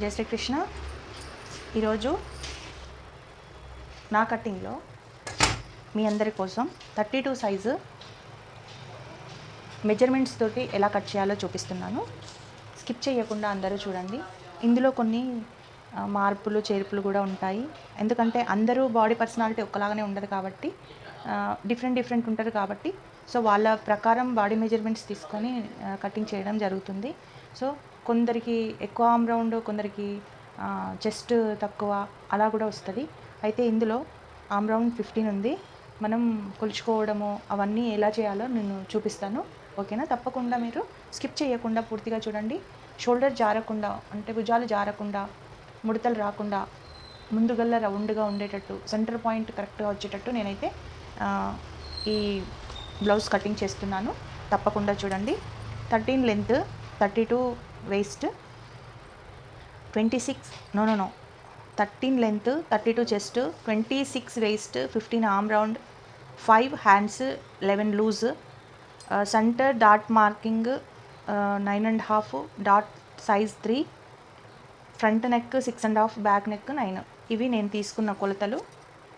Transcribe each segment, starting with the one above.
జయ శ్రీకృష్ణ. ఈరోజు నా కటింగ్లో మీ అందరి కోసం థర్టీ టూ సైజు మెజర్మెంట్స్ తోటి ఎలా కట్ చేయాలో చూపిస్తున్నాను. స్కిప్ చేయకుండా అందరూ చూడండి. ఇందులో కొన్ని మార్పులు చేర్పులు కూడా ఉంటాయి. ఎందుకంటే అందరూ బాడీ పర్సనాలిటీ ఒక్కలాగానే ఉండదు కాబట్టి డిఫరెంట్ డిఫరెంట్ ఉంటారు కాబట్టి సో వాళ్ళ ప్రకారం బాడీ మెజర్మెంట్స్ తీసుకొని కటింగ్ చేయడం జరుగుతుంది. సో కొందరికి ఎక్కువ ఆమ్ రౌండ్ కొందరికి చెస్ట్ తక్కువ అలా కూడా వస్తుంది. అయితే ఇందులో ఆమ్ రౌండ్ ఫిఫ్టీన్ ఉంది. మనం కొలుచుకోవడము అవన్నీ ఎలా చేయాలో నేను చూపిస్తాను. ఓకేనా? తప్పకుండా మీరు స్కిప్ చేయకుండా పూర్తిగా చూడండి. షోల్డర్ జారకుండా అంటే భుజాలు జారకుండా ముడతలు రాకుండా ముందుగల్లా రౌండ్గా ఉండేటట్టు సెంటర్ పాయింట్ కరెక్ట్గా వచ్చేటట్టు నేనైతే ఈ బ్లౌజ్ కటింగ్ చేస్తున్నాను. తప్పకుండా చూడండి. Thirteen length thirty two waist twenty six no no no thirteen length thirty two chest twenty six waist fifteen arm round five hands eleven loose centre dot marking nine and half dot size three front neck six and half back neck nine ఇవి నేను తీసుకున్న కొలతలు.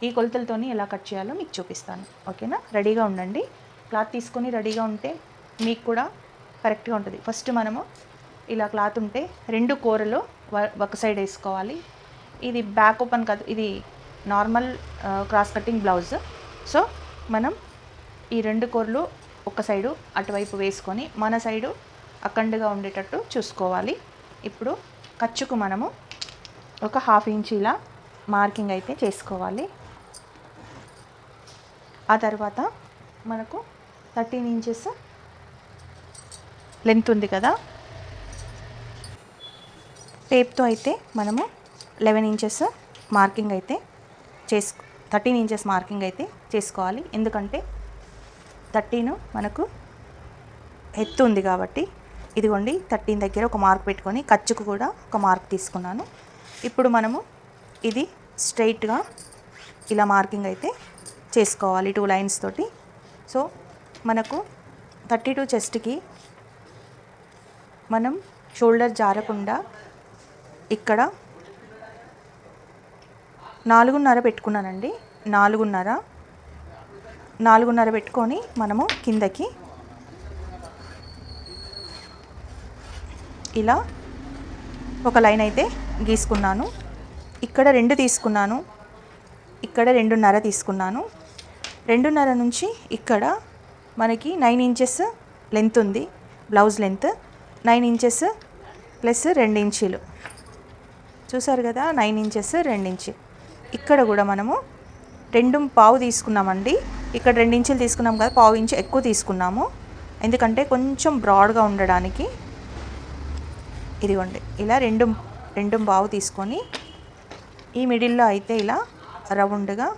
ఈ కొలతలతోని ఎలా cut చేయాలో మీకు చూపిస్తాను. ఓకేనా? రెడీగా ఉండండి. క్లాత్ తీసుకొని రెడీగా ఉంటే మీకు కూడా కరెక్ట్గా ఉంటుంది. ఫస్ట్ మనము ఇలా క్లాత్ ఉంటే రెండు కూరలు ఒక సైడ్ వేసుకోవాలి. ఇది బ్యాక్ ఓపెన్ కాదు ఇది normal cross cutting blouse. So మనం ఈ రెండు కూరలు ఒక సైడు అటువైపు వేసుకొని మన సైడు అఖండగా ఉండేటట్టు చూసుకోవాలి. ఇప్పుడు ఖర్చుకు మనము ఒక హాఫ్ ఇంచ్ ఇలా మార్కింగ్ అయితే చేసుకోవాలి. ఆ తర్వాత మనకు థర్టీన్ ఇంచెస్ లెంత్ ఉంది కదా టేప్తో అయితే మనము లెవెన్ ఇంచెస్ మార్కింగ్ అయితే చేసు థర్టీన్ ఇంచెస్ మార్కింగ్ అయితే చేసుకోవాలి. ఎందుకంటే థర్టీన్ మనకు ఎత్తు ఉంది కాబట్టి ఇదిగోండి థర్టీన్ దగ్గర ఒక మార్క్ పెట్టుకొని ఖర్చుకు కూడా ఒక మార్క్ తీసుకున్నాను. ఇప్పుడు మనము ఇది స్ట్రైట్గా ఇలా మార్కింగ్ అయితే చేసుకోవాలి టూ లైన్స్ తోటి. సో మనకు థర్టీ టూ చెస్ట్కి మనం షోల్డర్ జారకుండా ఇక్కడ నాలుగున్నర పెట్టుకున్నానండి. నాలుగున్నర. నాలుగున్నర పెట్టుకొని మనము కిందకి ఇలా ఒక లైన్ అయితే గీసుకున్నాను. ఇక్కడ రెండు తీసుకున్నాను. ఇక్కడ రెండున్నర తీసుకున్నాను. రెండున్నర నుంచి ఇక్కడ మనకి నైన్ ఇంచెస్ లెంత్ ఉంది. Blouse length nine inches plus రెండు ఇంచీలు. చూసారు కదా నైన్ ఇంచెస్ రెండించి ఇక్కడ కూడా మనము రెండు పావు తీసుకున్నామండి. ఇక్కడ రెండు ఇంచులు తీసుకున్నాం కదా పావు ఇంచు ఎక్కువ తీసుకున్నాము. ఎందుకంటే కొంచెం బ్రాడ్గా ఉండడానికి ఇదిగోండి ఇలా రెండు రెండు పావు తీసుకొని ఈ మిడిల్లో అయితే ఇలా రౌండ్గా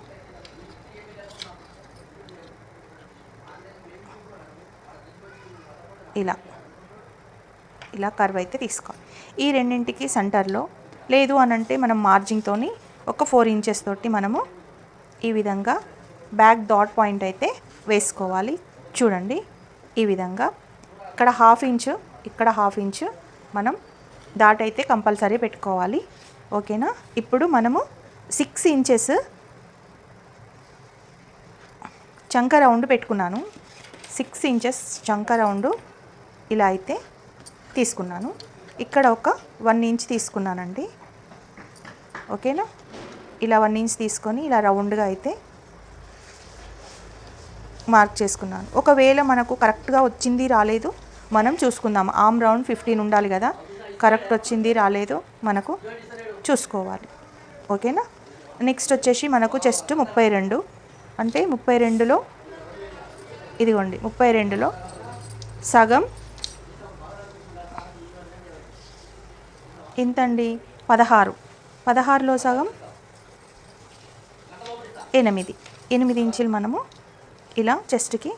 ఇలా ఇలా కర్వ్ అయితే తీసుకోవాలి. ఈ రెండింటికి సెంటర్లో లేదు అని అంటే మనం మార్జింగ్తోని ఒక ఫోర్ ఇంచెస్ తోటి మనము ఈ విధంగా బ్యాక్ డాట్ పాయింట్ అయితే వేసుకోవాలి. చూడండి ఈ విధంగా. ఇక్కడ హాఫ్ ఇంచు ఇక్కడ హాఫ్ ఇంచు మనం డాట్ అయితే కంపల్సరీ పెట్టుకోవాలి. ఓకేనా ఇప్పుడు మనము సిక్స్ ఇంచెస్ చంక రౌండ్ పెట్టుకున్నాను. సిక్స్ ఇంచెస్ చంక రౌండ్ ఇలా అయితే తీసుకున్నాను. ఇక్కడ ఒక వన్ ఇంచ్ తీసుకున్నానండి. ఓకేనా? ఇలా వన్ ఇంచ్ తీసుకొని ఇలా రౌండ్గా అయితే మార్క్ చేసుకున్నాను. ఒకవేళ మనకు కరెక్ట్గా వచ్చింది రాలేదు మనం చూసుకుందాం. ఆమ్ రౌండ్ ఫిఫ్టీన్ ఉండాలి కదా? కరెక్ట్ వచ్చింది రాలేదు మనకు చూసుకోవాలి. ఓకేనా? నెక్స్ట్ వచ్చేసి మనకు చెస్ట్ ముప్పై రెండు. అంటే ముప్పై రెండులో ఇదిగోండి ముప్పై రెండులో సగం ఎంతండి? పదహారు. పదహారులో సగం. ఎనిమిది. ఎనిమిది ఇంచులు మనము ఇలా చెస్ట్కి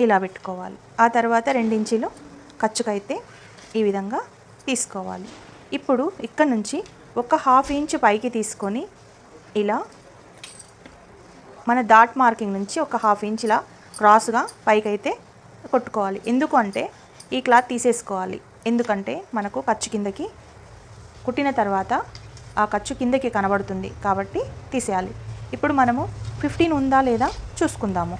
ఇలా పెట్టుకోవాలి. ఆ తర్వాత రెండించీలు ఖర్చుకైతే ఈ విధంగా తీసుకోవాలి. ఇప్పుడు ఇక్కడ నుంచి ఒక హాఫ్ ఇంచ్ పైకి తీసుకొని ఇలా మన డాట్ మార్కింగ్ నుంచి ఒక హాఫ్ ఇంచ్ ఇలా క్రాస్గా పైకి అయితే కొట్టుకోవాలి. ఎందుకు అంటే ఈ క్లాత్ తీసేసుకోవాలి. ఎందుకంటే మనకు ఖర్చు కిందకి కుట్టిన తర్వాత ఆ ఖర్చు కిందకి కనబడుతుంది కాబట్టి తీసేయాలి. ఇప్పుడు మనము ఫిఫ్టీన్ ఉందా లేదా చూసుకుందాము.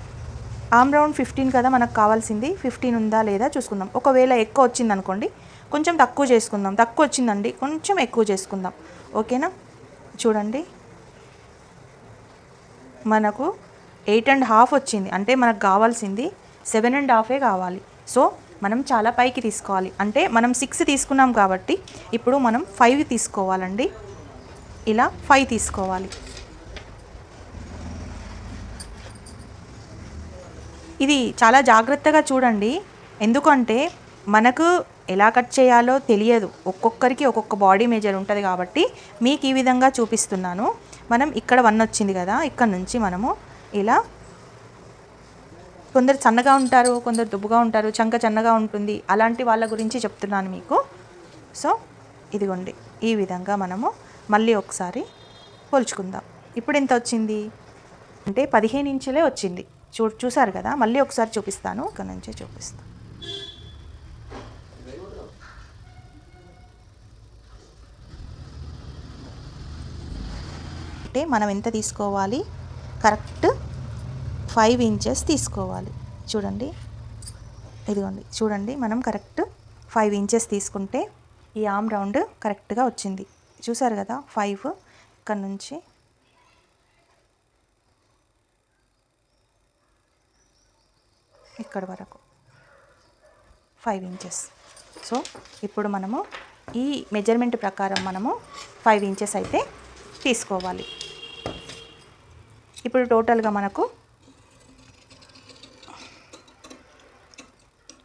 ఆమ్ రౌండ్ ఫిఫ్టీన్ కదా మనకు కావాల్సింది. ఫిఫ్టీన్ ఉందా లేదా చూసుకుందాం. ఒకవేళ ఎక్కువ వచ్చింది అనుకోండి కొంచెం తక్కువ చేసుకుందాం. తక్కువ వచ్చిందండి కొంచెం ఎక్కువ చేసుకుందాం. ఓకేనా? చూడండి. మనకు ఎయిట్ అండ్ హాఫ్ వచ్చింది. అంటే మనకు కావాల్సింది సెవెన్ అండ్ హాఫే కావాలి. సో మనం చాలా పైకి తీసుకోవాలి. అంటే మనం సిక్స్ తీసుకున్నాం కాబట్టి ఇప్పుడు మనం ఫైవ్ తీసుకోవాలండి. ఇలా ఫైవ్ తీసుకోవాలి. ఇది చాలా జాగ్రత్తగా చూడండి. ఎందుకంటే మనకు ఎలా కట్ చేయాలో తెలియదు. ఒక్కొక్కరికి ఒక్కొక్క బాడీ మేజర్ ఉంటుంది కాబట్టి మీకు ఈ విధంగా చూపిస్తున్నాను. మనం ఇక్కడ వన్ వచ్చింది కదా ఇక్కడ నుంచి మనము ఇలా కొందరు సన్నగా ఉంటారు కొందరు దుబ్బుగా ఉంటారు చంక చన్నగా ఉంటుంది. అలాంటి వాళ్ళ గురించి చెప్తున్నాను మీకు. సో ఇదిగోండి. ఈ విధంగా మనము మళ్ళీ ఒకసారి పోల్చుకుందాం. ఇప్పుడు ఎంత వచ్చింది? అంటే పదిహేను ఇంచులే వచ్చింది. చూ చూసారు కదా? మళ్ళీ ఒకసారి చూపిస్తాను. ఇక్కడ నుంచే చూపిస్తాను. అంటే మనం ఎంత తీసుకోవాలి? కరెక్ట్ ఫైవ్ ఇంచెస్ తీసుకోవాలి. చూడండి. ఇదిగోండి. చూడండి. మనం కరెక్ట్ ఫైవ్ ఇంచెస్ తీసుకుంటే ఈ ఆమ్ రౌండ్ కరెక్ట్గా వచ్చింది. చూసారు కదా? ఫైవ్ ఇక్కడ నుంచి. ఇక్కడ వరకు. Five inches. సో ఇప్పుడు మనము ఈ మెజర్మెంట్ ప్రకారం మనము ఫైవ్ ఇంచెస్ అయితే తీసుకోవాలి. ఇప్పుడు టోటల్గా మనకు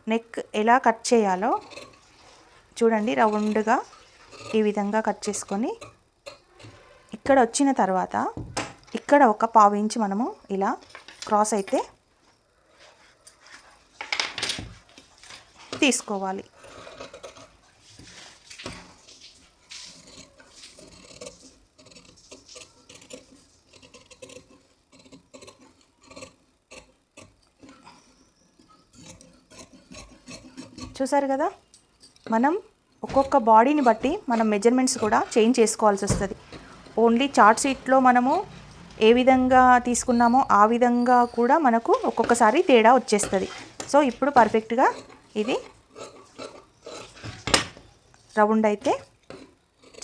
నెక్ ఎలా కట్ చేయాలో చూడండి రౌండ్గా ఈ విధంగా కట్ చేసుకొని ఇక్కడ వచ్చిన తర్వాత ఇక్కడ ఒక పావు ఇంచు మనము ఇలా క్రాస్ అయితే తీసుకోవాలి. చూసారు కదా? మనం ఒక్కొక్క బాడీని బట్టి మనం మెజర్మెంట్స్ కూడా చేంజ్ చేసుకోవాల్సి వస్తుంది. ఓన్లీ చార్ట్ షీట్లో మనము ఏ విధంగా తీసుకున్నామో ఆ విధంగా కూడా మనకు ఒక్కొక్కసారి తేడా వచ్చేస్తుంది. సో ఇప్పుడు పర్ఫెక్ట్గా ఇది రౌండ్ అయితే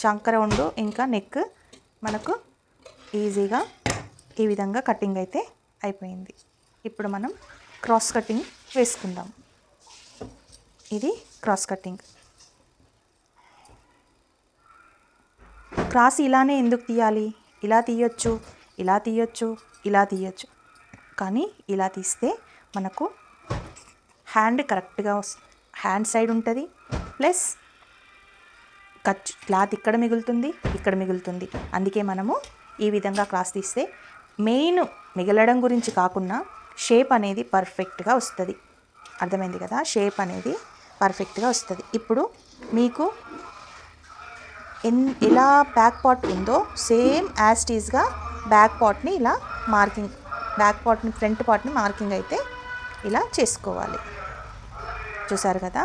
చంక రౌండ్ ఇంకా నెక్ మనకు ఈజీగా ఈ విధంగా కటింగ్ అయితే అయిపోయింది. ఇప్పుడు మనం క్రాస్ కటింగ్ వేసుకుందాం. ఇది క్రాస్ కటింగ్ క్రాస్ ఇలానే ఎందుకు తీయాలి? ఇలా తీయొచ్చు ఇలా తీయొచ్చు ఇలా తీయొచ్చు. కానీ ఇలా తీస్తే మనకు హ్యాండ్ కరెక్ట్గా హ్యాండ్ సైడ్ ఉంటుంది. ప్లస్ కచ్ క్లాత్ ఇక్కడ మిగులుతుంది ఇక్కడ మిగులుతుంది. అందుకే మనము ఈ విధంగా క్రాస్ తీస్తే మెయిన్ మిగలడం గురించి కాకుండా షేప్ అనేది పర్ఫెక్ట్గా వస్తుంది. అర్థమైంది కదా? షేప్ అనేది పర్ఫెక్ట్గా వస్తుంది. ఇప్పుడు మీకు ఎన్ ఎలా బ్యాక్ పార్ట్ ఉందో సేమ్ యాస్టీస్గా బ్యాక్ పార్ట్ని ఇలా మార్కింగ్ బ్యాక్ పార్ట్ని ఫ్రంట్ పార్ట్ని మార్కింగ్ అయితే ఇలా చేసుకోవాలి. చూసారు కదా?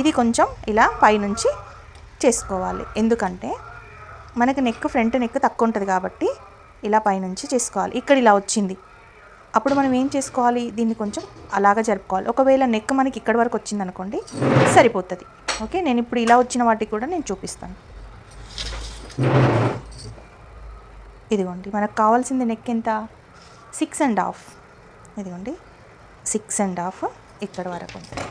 ఇది కొంచెం ఇలా పైనుంచి చేసుకోవాలి. ఎందుకంటే మనకి నెక్ ఫ్రంట్ నెక్ తక్కువ ఉంటుంది కాబట్టి ఇలా పైనుంచి చేసుకోవాలి. ఇక్కడ ఇలా వచ్చింది. అప్పుడు మనం ఏం చేసుకోవాలి? దీన్ని కొంచెం అలాగా జరుపుకోవాలి. ఒకవేళ నెక్ మనకి ఇక్కడ వరకు వచ్చింది అనుకోండి సరిపోతుంది. ఓకే? నేను ఇప్పుడు ఇలా వచ్చిన వాటికి కూడా నేను చూపిస్తాను. ఇదిగోండి మనకు కావాల్సింది నెక్ ఎంత? సిక్స్ అండ్ హాఫ్ ఇదిగోండి సిక్స్ అండ్ హాఫ్ ఇక్కడ వరకు ఉంటుంది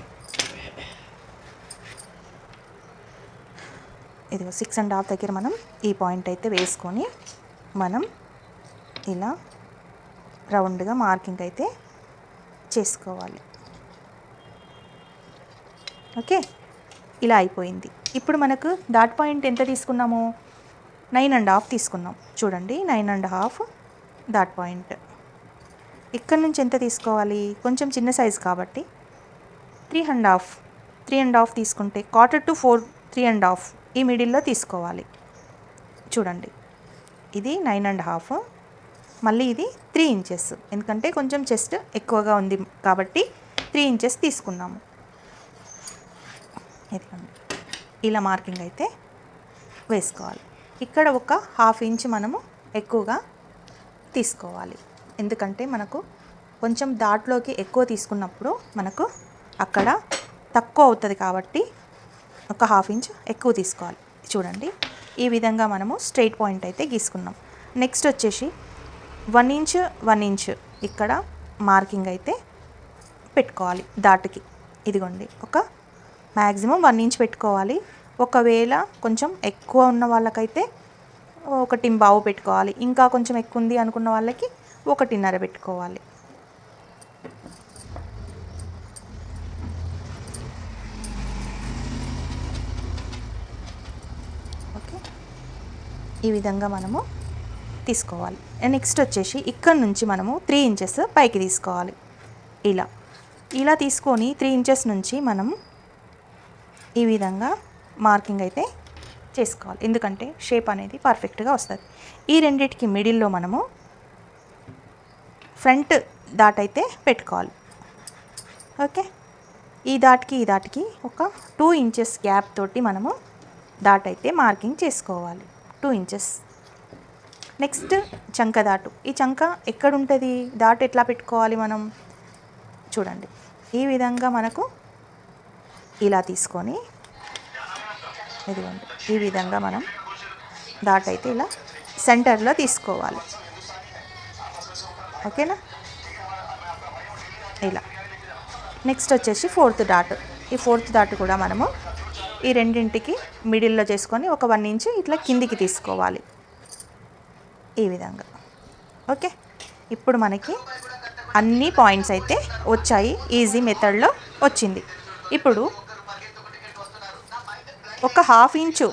ఇదిగో సిక్స్ అండ్ హాఫ్ దగ్గర మనం ఈ పాయింట్ అయితే వేసుకొని మనం ఇలా రౌండ్గా మార్కింగ్ అయితే చేసుకోవాలి. ఓకే? ఇలా అయిపోయింది. ఇప్పుడు మనకు డాట్ పాయింట్ ఎంత తీసుకున్నాము? నైన్ అండ్ హాఫ్ తీసుకున్నాం. చూడండి nine and half dot point. ఇక్కడ నుంచి ఎంత తీసుకోవాలి? కొంచెం చిన్న సైజ్ కాబట్టి three and half three and half తీసుకుంటే quarter to four three and half ఈ మిడిల్లో తీసుకోవాలి. చూడండి ఇది నైన్ అండ్ హాఫ్. మళ్ళీ ఇది త్రీ ఇంచెస్ ఎందుకంటే కొంచెం చెస్ట్ ఎక్కువగా ఉంది కాబట్టి త్రీ ఇంచెస్ తీసుకున్నాము. ఇదిగోండి. ఇలా మార్కింగ్ అయితే వేసుకోవాలి. ఇక్కడ ఒక హాఫ్ ఇంచ్ మనము ఎక్కువగా తీసుకోవాలి. ఎందుకంటే మనకు కొంచెం దాట్లోకి ఎక్కువ తీసుకున్నప్పుడు మనకు అక్కడ తక్కువ అవుతుంది కాబట్టి ఒక హాఫ్ ఇంచ్ ఎక్కువ తీసుకోవాలి. చూడండి. ఈ విధంగా మనము స్ట్రైట్ పాయింట్ అయితే గీసుకున్నాం. నెక్స్ట్ వచ్చేసి వన్ ఇంచ్ వన్ ఇంచ్. ఇక్కడ మార్కింగ్ అయితే పెట్టుకోవాలి దాటికి ఇదిగోండి ఒక మ్యాక్సిమం వన్ ఇంచ్ పెట్టుకోవాలి. ఒకవేళ కొంచెం ఎక్కువ ఉన్న వాళ్ళకైతే ఒకటి బావు పెట్టుకోవాలి. ఇంకా కొంచెం ఎక్కువ ఉంది అనుకున్న వాళ్ళకి ఒకటిన్నర పెట్టుకోవాలి. ఓకే. ఈ విధంగా మనము తీసుకోవాలి. నెక్స్ట్ వచ్చేసి ఇక్కడ నుంచి మనము త్రీ ఇంచెస్ పైకి తీసుకోవాలి. ఇలా. ఇలా తీసుకొని త్రీ ఇంచెస్ నుంచి మనం ఈ విధంగా మార్కింగ్ అయితే చేసుకోవాలి. ఎందుకంటే షేప్ అనేది పర్ఫెక్ట్గా వస్తుంది. ఈ రెండింటికి మిడిల్లో మనము ఫ్రంట్ దాట్ అయితే పెట్టుకోవాలి. ఓకే ఈ దాటికి ఈ దాటికి ఒక టూ ఇంచెస్ గ్యాప్ తోటి మనము దాట్ అయితే మార్కింగ్ చేసుకోవాలి. టూ ఇంచెస్ నెక్స్ట్ చంక దాటు. ఈ చంక ఎక్కడ ఉంటుంది దాటు ఎట్లా పెట్టుకోవాలి మనం? చూడండి. ఈ విధంగా మనకు ఇలా తీసుకొని ఇదిగోండి. ఈ విధంగా మనం దాట్ అయితే ఇలా సెంటర్లో తీసుకోవాలి. ఓకేనా? ఇలా. నెక్స్ట్ వచ్చేసి ఫోర్త్ డాట్. ఈ ఫోర్త్ డాట్ కూడా మనము ఈ రెండింటికి మిడిల్లో చేసుకొని ఒక వన్ ఇంచ్ ఇట్లా కిందికి తీసుకోవాలి. ఈ విధంగా. ఓకే? ఇప్పుడు మనకి అన్ని పాయింట్స్ అయితే వచ్చాయి. ఈజీ మెథడ్లో వచ్చింది. ఇప్పుడు ఒక హాఫ్ ఇంచు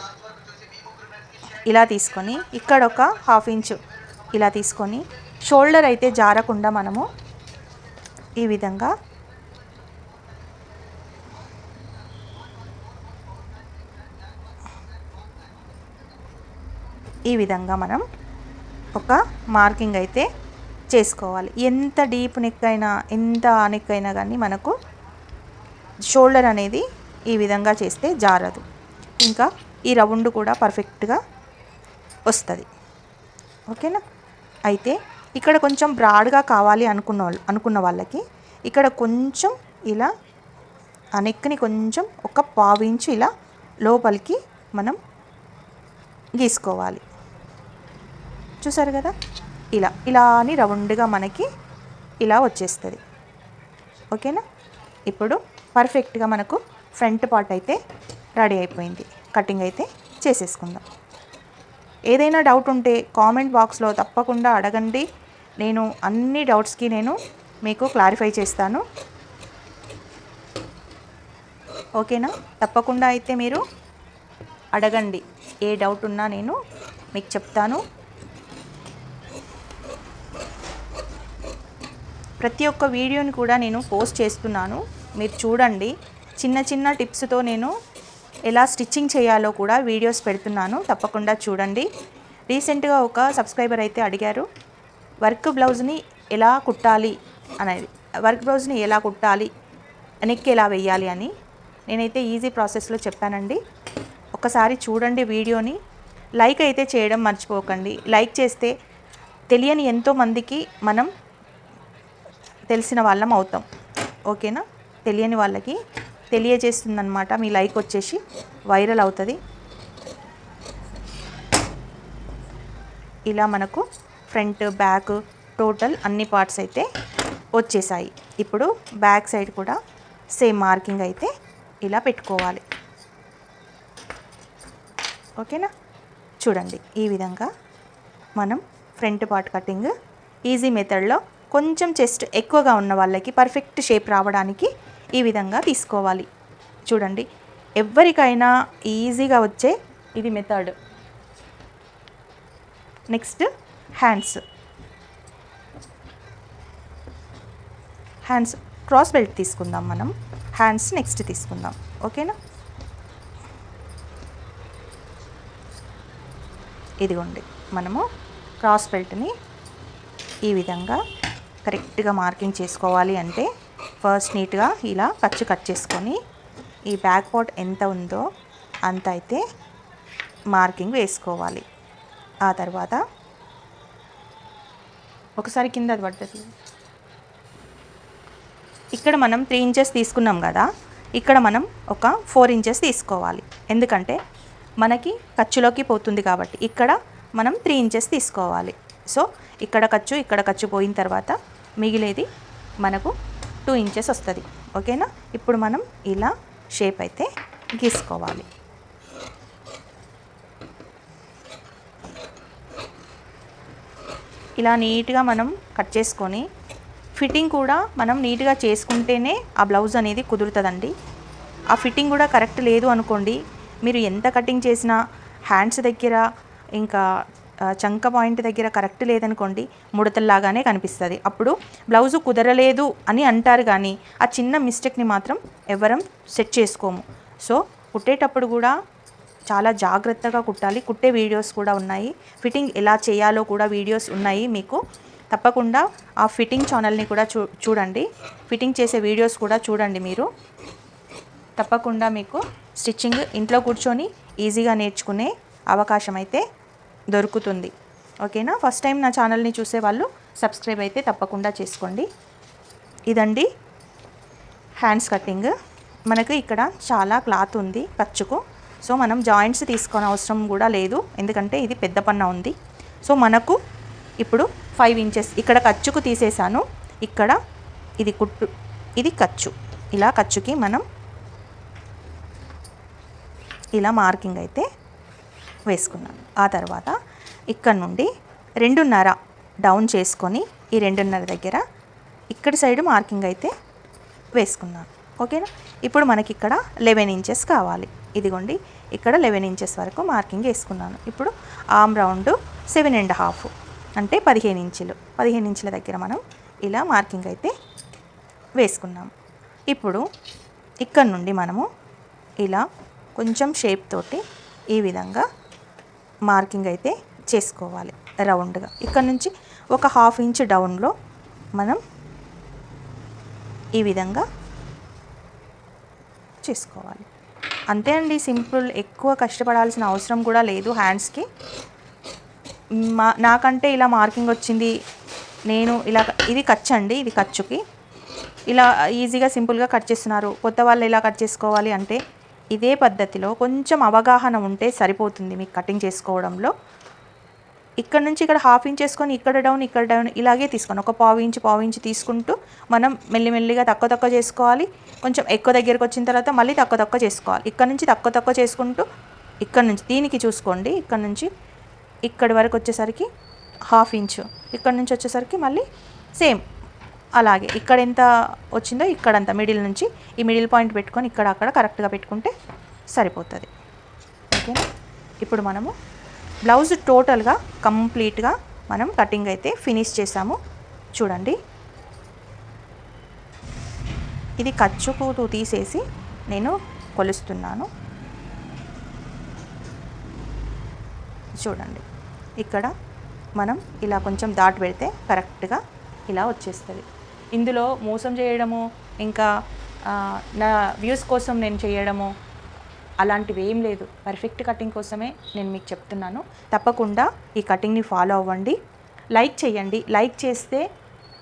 ఇలా తీసుకొని ఇక్కడ ఒక హాఫ్ ఇంచు ఇలా తీసుకొని షోల్డర్ అయితే జారకుండా మనము ఈ విధంగా ఈ విధంగా మనం ఒక మార్కింగ్ అయితే చేసుకోవాలి. ఎంత డీప్ నెక్ అయినా ఎంత నెక్ అయినా కానీ మనకు షోల్డర్ అనేది ఈ విధంగా చేస్తే జారదు. ఇంకా ఈ రౌండ్ కూడా పర్ఫెక్ట్గా వస్తుంది. ఓకేనా? అయితే ఇక్కడ కొంచెం బ్రాడ్గా కావాలి అనుకున్న వాళ్ళు అనుకున్న వాళ్ళకి ఇక్కడ కొంచెం ఇలా ఆ నెక్ని కొంచెం ఒక పావించి ఇలా లోపలికి మనం గీసుకోవాలి. చూసారు కదా? ఇలా ఇలా అని రౌండ్గా మనకి ఇలా వచ్చేస్తుంది. ఓకేనా? ఇప్పుడు పర్ఫెక్ట్గా మనకు ఫ్రంట్ పార్ట్ అయితే రెడీ అయిపోయింది. కటింగ్ అయితే చేసేసుకుందాం. ఏదైనా డౌట్ ఉంటే కామెంట్ బాక్స్లో తప్పకుండా అడగండి. నేను అన్ని డౌట్స్కి నేను మీకు క్లారిఫై చేస్తాను. ఓకేనా? తప్పకుండా అయితే మీరు అడగండి. ఏ డౌట్ ఉన్నా నేను మీకు చెప్తాను. ప్రతి ఒక్క వీడియోని కూడా నేను పోస్ట్ చేస్తున్నాను. మీరు చూడండి. చిన్న చిన్న టిప్స్తో నేను ఎలా స్టిచ్చింగ్ చేయాలో కూడా వీడియోస్ పెడుతున్నాను. తప్పకుండా చూడండి. రీసెంట్గా ఒక సబ్స్క్రైబర్ అయితే అడిగారు వర్క్ బ్లౌజ్ని ఎలా కుట్టాలి? అనేది వర్క్ బ్లౌజ్ని ఎలా కుట్టాలి? నెక్ ఎలా వేయాలి అని. నేనైతే ఈజీ ప్రాసెస్లో చెప్పానండి. ఒకసారి చూడండి వీడియోని. లైక్ అయితే చేయడం మర్చిపోకండి. లైక్ చేస్తే తెలియని ఎంతోమందికి మనం తెలిసిన వాళ్ళం అవుతాం. ఓకేనా? తెలియని వాళ్ళకి తెలియజేస్తుందన్నమాట. మీ లైక్ వచ్చేసి వైరల్ అవుతుంది. ఇలా మనకు ఫ్రంట్ బ్యాక్ టోటల్ అన్ని పార్ట్స్ అయితే వచ్చేసాయి. ఇప్పుడు బ్యాక్ సైడ్ కూడా సేమ్ మార్కింగ్ అయితే ఇలా పెట్టుకోవాలి. ఓకేనా? చూడండి. ఈ విధంగా మనం ఫ్రంట్ పార్ట్ కటింగ్ ఈజీ మెథడ్లో కొంచెం చెస్ట్ ఎక్కువగా ఉన్న వాళ్ళకి పర్ఫెక్ట్ షేప్ రావడానికి ఈ విధంగా తీసుకోవాలి. చూడండి ఎవరికైనా ఈజీగా వచ్చే ఇది method next hands hands cross belt తీసుకుందాం మనం. హ్యాండ్స్ నెక్స్ట్ తీసుకుందాం. ఓకేనా ఇదిగోండి మనము క్రాస్ బెల్ట్ని ఈ విధంగా కరెక్ట్గా మార్కింగ్ చేసుకోవాలి అంటే ఫస్ట్ నీట్గా ఇలా ఖర్చు కట్ చేసుకొని ఈ బ్యాక్ పార్ట్ ఎంత ఉందో అంత అయితే మార్కింగ్ వేసుకోవాలి. ఆ తర్వాత ఒకసారి కింద అది పడ్డది. ఇక్కడ మనం త్రీ ఇంచెస్ తీసుకున్నాం కదా ఇక్కడ మనం ఒక ఫోర్ ఇంచెస్ తీసుకోవాలి. ఎందుకంటే మనకి ఖర్చులోకి పోతుంది కాబట్టి ఇక్కడ మనం త్రీ ఇంచెస్ తీసుకోవాలి. సో ఇక్కడ ఖర్చు ఇక్కడ ఖర్చు పోయిన తర్వాత మిగిలేది మనకు టూ ఇంచెస్ వస్తుంది. ఓకేనా? ఇప్పుడు మనం ఇలా షేప్ అయితే గీసుకోవాలి. ఇలా నీట్గా మనం కట్ చేసుకొని ఫిట్టింగ్ కూడా మనం నీట్గా చేసుకుంటేనే ఆ బ్లౌజ్ అనేది కుదురుతుందండి. ఆ ఫిట్టింగ్ కూడా కరెక్ట్ లేదు అనుకోండి మీరు ఎంత కటింగ్ చేసినా హ్యాండ్స్ దగ్గర ఇంకా చంక పాయింట్ దగ్గర కరెక్ట్ లేదనుకోండి ముడతల్లాగానే కనిపిస్తుంది. అప్పుడు బ్లౌజు కుదరలేదు అని అంటారు కానీ ఆ చిన్న మిస్టేక్ని మాత్రం ఎవరం సెట్ చేసుకోము. సో కుట్టేటప్పుడు కూడా చాలా జాగ్రత్తగా కుట్టాలి. కుట్టే వీడియోస్ కూడా ఉన్నాయి. ఫిట్టింగ్ ఎలా చేయాలో కూడా వీడియోస్ ఉన్నాయి మీకు. తప్పకుండా ఆ ఫిట్టింగ్ ఛానల్ని కూడా చూ చూడండి. ఫిట్టింగ్ చేసే వీడియోస్ కూడా చూడండి మీరు. తప్పకుండా మీకు స్టిచ్చింగ్ ఇంట్లో కూర్చొని ఈజీగా నేర్చుకునే అవకాశం అయితే దొరుకుతుంది. ఓకేనా? ఫస్ట్ టైం నా ఛానల్ని చూసే వాళ్ళు సబ్స్క్రైబ్ అయితే తప్పకుండా చేసుకోండి. ఇదండి హ్యాండ్స్ కటింగ్ మనకు ఇక్కడ చాలా క్లాత్ ఉంది ఖర్చుకు సో మనం జాయింట్స్ తీసుకొని అవసరం కూడా లేదు. ఎందుకంటే ఇది పెద్ద పన్న ఉంది. సో మనకు ఇప్పుడు ఫైవ్ ఇంచెస్ ఇక్కడ ఖర్చుకు తీసేసాను ఇక్కడ ఇది కుట్టు ఇది ఖర్చు ఇలా ఖర్చుకి మనం ఇలా మార్కింగ్ అయితే వేసుకున్నాను. ఆ తర్వాత ఇక్కడ నుండి రెండున్నర డౌన్ చేసుకొని ఈ రెండున్నర దగ్గర ఇక్కడి సైడ్ మార్కింగ్ అయితే వేసుకున్నాను. ఓకేనా ఇప్పుడు మనకి ఇక్కడ లెవెన్ ఇంచెస్ కావాలి. ఇదిగోండి ఇక్కడ లెవెన్ ఇంచెస్ వరకు మార్కింగ్ వేసుకున్నాను. ఇప్పుడు arm round seven and half అంటే పదిహేను ఇంచులు. పదిహేను ఇంచుల దగ్గర మనం ఇలా మార్కింగ్ అయితే వేసుకున్నాం ఇప్పుడు ఇక్కడ నుండి మనము ఇలా కొంచెం షేప్ తోటి ఈ విధంగా మార్కింగ్ అయితే చేసుకోవాలి రౌండ్గా. ఇక్కడ నుంచి ఒక హాఫ్ ఇంచ్ డౌన్లో మనం ఈ విధంగా చేసుకోవాలి. అంతే అండి సింపుల్. ఎక్కువ కష్టపడాల్సిన అవసరం కూడా లేదు హ్యాండ్స్కి. మా నాకంటే ఇలా మార్కింగ్ వచ్చింది నేను ఇలా ఇది ఖర్చు అండి ఇది ఖర్చుకి. ఇలా ఈజీగా సింపుల్గా కట్ చేస్తున్నారు. కొత్త వాళ్ళు ఎలా కట్ చేసుకోవాలి అంటే ఇదే పద్ధతిలో కొంచెం అవగాహన ఉంటే సరిపోతుంది మీకు కటింగ్ చేసుకోవడంలో. ఇక్కడ నుంచి ఇక్కడ హాఫ్ ఇంచ్ చేసుకొని ఇక్కడ డౌన్ ఇక్కడ డౌన్ ఇలాగే తీసుకొని ఒక పావు ఇంచ్ పావు ఇంచ్ తీసుకుంటూ మనం మెల్లిమెల్లిగా తక్కువ తక్కువ చేసుకోవాలి. కొంచెం ఎక్కువ దగ్గరకు వచ్చిన తర్వాత మళ్ళీ తక్కువ తక్కువ చేసుకోవాలి. ఇక్కడ నుంచి తక్కువ తక్కువ చేసుకుంటూ ఇక్కడ నుంచి దీనికి చూసుకోండి. ఇక్కడ నుంచి ఇక్కడి వరకు వచ్చేసరికి హాఫ్ ఇంచు. ఇక్కడ నుంచి వచ్చేసరికి మళ్ళీ సేమ్. అలాగే ఇక్కడ ఎంత వచ్చిందో ఇక్కడంత మిడిల్ నుంచి ఈ మిడిల్ పాయింట్ పెట్టుకొని ఇక్కడ అక్కడ కరెక్ట్గా పెట్టుకుంటే సరిపోతుంది. ఓకేనా? ఇప్పుడు మనము బ్లౌజ్ టోటల్గా కంప్లీట్గా మనం కటింగ్ అయితే ఫినిష్ చేసాము. చూడండి. ఇది ఖర్చుకు తీసేసి నేను కొలుస్తున్నాను. చూడండి. ఇక్కడ మనం ఇలా కొంచెం దాటి పెడితే కరెక్ట్గా ఇలా వచ్చేస్తుంది. ఇందులో మోసం చేయడము ఇంకా నా వ్యూస్ కోసం నేను చేయడము అలాంటివి ఏం లేదు. పర్ఫెక్ట్ కటింగ్ కోసమే నేను మీకు చెప్తున్నాను. తప్పకుండా ఈ కటింగ్ని ఫాలో అవ్వండి. లైక్ చేయండి. లైక్ చేస్తే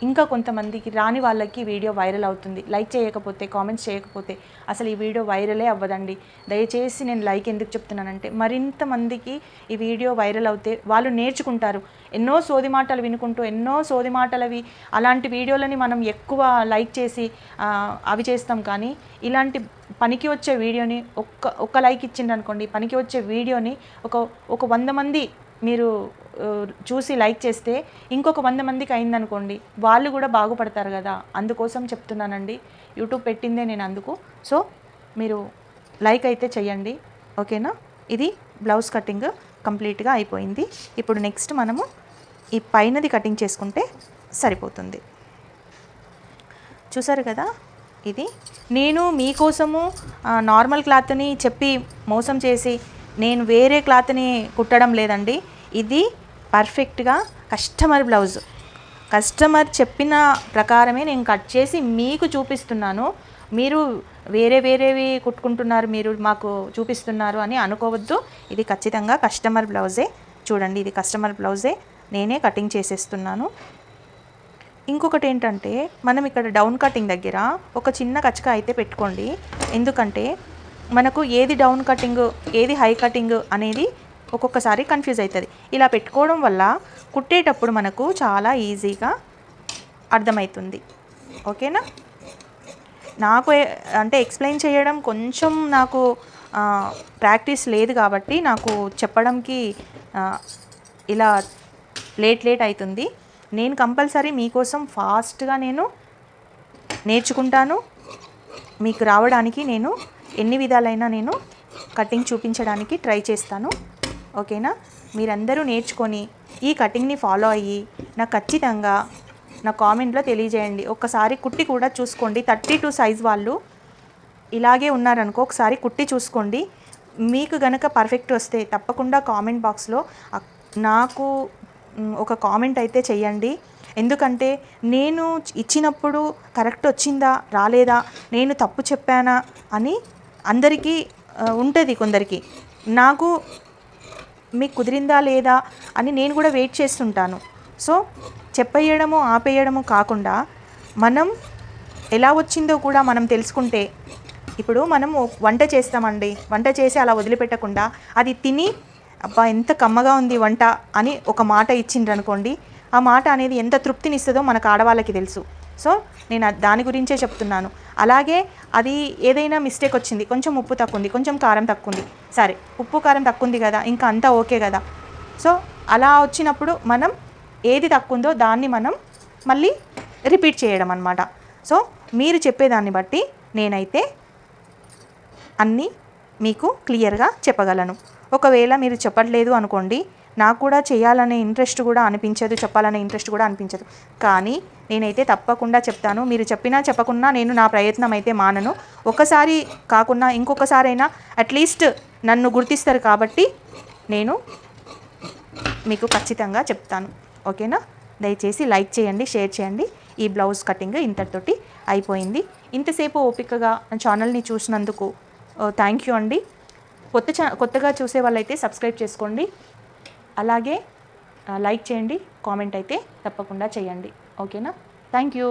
ఇంకా కొంతమందికి రాని వాళ్ళకి వీడియో వైరల్ అవుతుంది. లైక్ చేయకపోతే కామెంట్స్ చేయకపోతే అసలు ఈ వీడియో వైరలే అవ్వదండి. దయచేసి నేను లైక్ ఎందుకు చెప్తున్నానంటే మరింత మందికి ఈ వీడియో వైరల్ అవుతే వాళ్ళు నేర్చుకుంటారు. ఎన్నో సోది మాటలు వినుకుంటూ ఎన్నో సోది మాటలవి అలాంటి వీడియోలని మనం ఎక్కువ లైక్ చేసి అవి చేస్తాం కానీ ఇలాంటి పనికి వచ్చే వీడియోని ఒక్క ఒక్క లైక్ ఇచ్చిండనుకోండి పనికి వచ్చే వీడియోని ఒక ఒక వంద మంది మీరు చూసి లైక్ చేస్తే ఇంకొక వంద మందికి అయిందనుకోండి వాళ్ళు కూడా బాగుపడతారు కదా. అందుకోసం చెప్తున్నానండి. యూట్యూబ్ పెట్టిందే నేను అందుకు. సో మీరు లైక్ అయితే చెయ్యండి. ఓకేనా? ఇది బ్లౌజ్ కటింగ్ కంప్లీట్గా అయిపోయింది. ఇప్పుడు నెక్స్ట్ మనము ఈ పైనది కటింగ్ చేసుకుంటే సరిపోతుంది. చూసారు కదా? ఇది నేను మీకోసము నార్మల్ క్లాత్ని చెప్పి మోసం చేసి నేను వేరే క్లాత్ని కుట్టడం లేదండి. ఇది పర్ఫెక్ట్గా కస్టమర్ బ్లౌజ్. కస్టమర్ చెప్పిన ప్రకారమే నేను కట్ చేసి మీకు చూపిస్తున్నాను. మీరు వేరే వేరేవి కుట్టుకుంటున్నారు మీరు మాకు చూపిస్తున్నారు అని అనుకోవద్దు. ఇది ఖచ్చితంగా కస్టమర్ బ్లౌజే. చూడండి ఇది కస్టమర్ బ్లౌజే. నేనే కటింగ్ చేసేస్తున్నాను. ఇంకొకటి ఏంటంటే మనం ఇక్కడ డౌన్ కటింగ్ దగ్గర ఒక చిన్న కచ్చక అయితే పెట్టుకోండి. ఎందుకంటే మనకు ఏది డౌన్ కటింగ్ ఏది హై కటింగ్ అనేది ఒక్కొక్కసారి కన్ఫ్యూజ్ అవుతుంది ఇలా పెట్టుకోవడం వల్ల కుట్టేటప్పుడు మనకు చాలా ఈజీగా అర్థమవుతుంది ఓకేనా? నాకు అంటే ఎక్స్ప్లెయిన్ చేయడం కొంచెం నాకు ప్రాక్టీస్ లేదు కాబట్టి నాకు చెప్పడంకి ఇలా లేట్ లేట్ అవుతుంది నేను కంపల్సరీ మీకోసం ఫాస్ట్గా నేను నేర్చుకుంటాను. మీకు రావడానికి నేను ఎన్ని విధాలైనా నేను కటింగ్ చూపించడానికి ట్రై చేస్తాను. ఓకేనా? మీరందరూ నేర్చుకొని ఈ కటింగ్ని ఫాలో అయ్యి నాకు ఖచ్చితంగా నా కామెంట్లో తెలియజేయండి. ఒక్కసారి కుట్టి కూడా చూసుకోండి. థర్టీ టూ సైజ్ వాళ్ళు ఇలాగే ఉన్నారనుకో ఒకసారి కుట్టి చూసుకోండి. మీకు గనక పర్ఫెక్ట్ వస్తే తప్పకుండా కామెంట్ బాక్స్లో నాకు ఒక కామెంట్ అయితే చెయ్యండి. ఎందుకంటే నేను ఇచ్చినప్పుడు కరెక్ట్ వచ్చిందా రాలేదా నేను తప్పు చెప్పానా అని అందరికీ ఉంటుంది కొందరికి. నాకు మీకు కుదిరిందా లేదా అని నేను కూడా వెయిట్ చేస్తుంటాను. సో చెప్పేయడము ఆపేయడము కాకుండా మనం ఎలా వచ్చిందో కూడా మనం తెలుసుకుంటే ఇప్పుడు మనం వంట చేస్తామండి. వంట చేసి అలా వదిలిపెట్టకుండా అది తిని అబ్బా ఎంత కమ్మగా ఉంది వంట అని ఒక మాట ఇచ్చిండ్రు అనుకోండి ఆ మాట అనేది ఎంత తృప్తినిస్తుందో మనకు ఆడవాళ్ళకి తెలుసు. సో నేను దాని గురించే చెప్తున్నాను. అలాగే అది ఏదైనా మిస్టేక్ వచ్చింది కొంచెం ఉప్పు తక్కువ ఉంది కొంచెం కారం తక్కువ ఉంది సరే ఉప్పు కారం తక్కువ ఉంది కదా ఇంకా అంతా ఓకే కదా. సో అలా వచ్చినప్పుడు మనం ఏది తక్కువ ఉందో దాన్ని మనం మళ్ళీ రిపీట్ చేయడం అనమాట సో మీరు చెప్పేదాన్ని బట్టి నేనైతే అన్నీ మీకు క్లియర్గా చెప్పగలను. ఒకవేళ మీరు చెప్పట్లేదు అనుకోండి నాకు కూడా చేయాలనే ఇంట్రెస్ట్ కూడా అనిపించదు చెప్పాలనే ఇంట్రెస్ట్ కూడా అనిపించదు. కానీ నేనైతే తప్పకుండా చెప్తాను. మీరు చెప్పినా చెప్పకున్నా నేను నా ప్రయత్నం అయితే మానను. ఒకసారి కాకుండా ఇంకొకసారైనా అట్లీస్ట్ నన్ను గుర్తిస్తారు కాబట్టి నేను మీకు ఖచ్చితంగా చెప్తాను. ఓకేనా? దయచేసి లైక్ చేయండి షేర్ చేయండి. ఈ బ్లౌజ్ కటింగ్ ఇంతటితోటి అయిపోయింది. ఇంతసేపు ఓపికగా ఛానల్ని చూసినందుకు థ్యాంక్ యూ అండి. కొత్త చా కొత్తగా చూసే వాళ్ళైతే సబ్స్క్రైబ్ చేసుకోండి. అలాగే లైక్ చేయండి కామెంట్ అయితే తప్పకుండా చేయండి. ఓకేనా థ్యాంక్ యూ